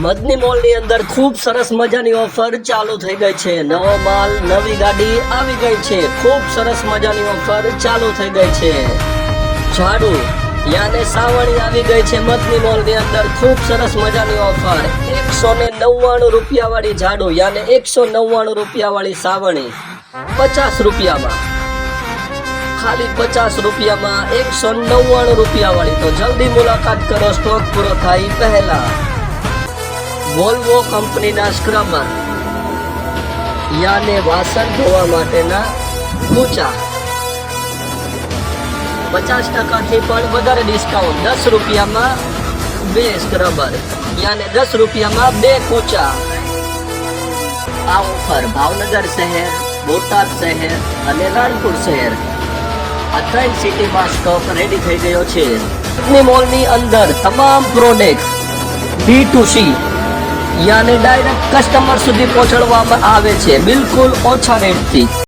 મદની મોલની અંદર ખૂબ સરસ મજાની ઓફર ચાલુ થઈ ગઈ છે. નવો માલ, નવી ગાડી આવી ગઈ છે. ખૂબ સરસ મજાની ઓફર ચાલુ થઈ ગઈ છે. ઝાડુ, યાને સાવણી આવી ગઈ છે મદની મોલની અંદર. ખૂબ સરસ મજાની ઓફર એકસો ને નવ્વાણું રૂપિયા વાળી ઝાડુ, યાને એકસો નવ્વાણું રૂપિયા વાળી સાવણી. પચાસ રૂપિયામાં. ખાલી પચાસ રૂપિયામાં એકસો નવ્વાણું રૂપિયા વાળી તો જલ્દી મુલાકાત કરો, સ્ટોક પૂરો થાય પહેલા. વોલ્વો કંપનીના સ્ક્રબર યાને વાસણ ધોવા માટેના કૂચા. પચાસ ટકાથી પણ વધારે ડિસ્કાઉન્ટ દસ રૂપિયામાં બે સ્ક્રબર યાને દસ રૂપિયામાં બે કૂચા. આ ઓફર ભાવનગર શહેર, બોટાદ શહેર અને રાણપુર શહેર. આ ત્રણ સિટીમાં સ્ટોક રેડી થઈ ગયો છે. મોલની અંદર તમામ પ્રોડક્ટ બી ટુ સી યાને ડાયરેક્ટ કસ્ટમર સુધી પહોંચાડવામાં આવે છે. બિલકુલ ઓછા રેટથી.